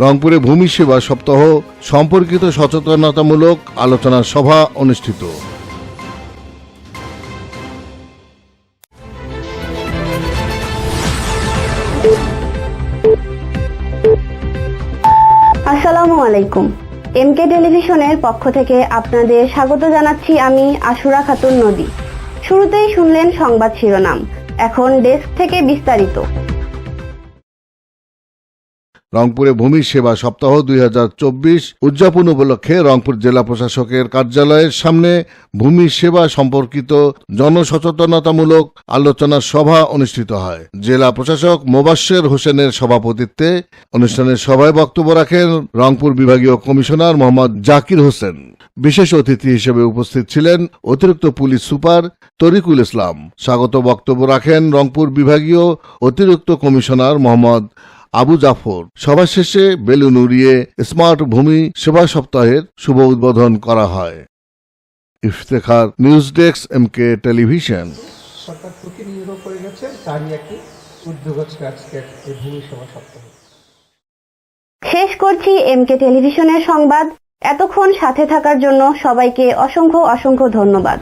রংপুরে ভূমি সেবা সপ্তাহ, সম্পর্কিত সচেতনতামূলক আলোচনা সভা অনুষ্ঠিত। আসসালামু আলাইকুম। এমকে টেলিভিশনের পক্ষ থেকে আপনাদের স্বাগত জানাচ্ছি আমি আশুরা খাতুন নদী। শুরুতেই শুনলেন সংবাদ শিরোনাম। এখন ডেস্ক থেকে বিস্তারিত। রংপুরে ভূমি সেবা সপ্তাহ দুই হাজার চব্বিশ উদযাপন উপলক্ষে রংপুর জেলা প্রশাসকের কার্যালয়ের সামনে ভূমি সেবা সম্পর্কিত জনসচেতনতামূলক আলোচনা সভা অনুষ্ঠিত হয়। জেলা প্রশাসক মোবাশ্বের হোসেনের সভাপতিত্বে অনুষ্ঠানের সভায় বক্তব্য রাখেন রংপুর বিভাগীয় কমিশনার মোহাম্মদ জাকির হোসেন। বিশেষ অতিথি হিসেবে উপস্থিত ছিলেন অতিরিক্ত পুলিশ সুপার তরিকুল ইসলাম। স্বাগত বক্তব্য রাখেন রংপুর বিভাগীয় অতিরিক্ত কমিশনার মোহাম্মদ আবু জাফর। সভা শেষে বেলুন উড়িয়ে স্মার্ট ভূমি সেবা সপ্তাহের শুভ উদ্বোধন করা হয়। Iftekhar news desk M K television. সরকার ঝুঁকি নির্ভর করে গেছে তারই একটি উদ্যোগ হচ্ছে আজকের এই ভূমি সেবা সপ্তাহ। শেষ করছি এমকে টেলিভিশনের সংবাদ। এতক্ষণ সাথে থাকার জন্য সবাইকে অসংখ্য অসংখ্য ধন্যবাদ।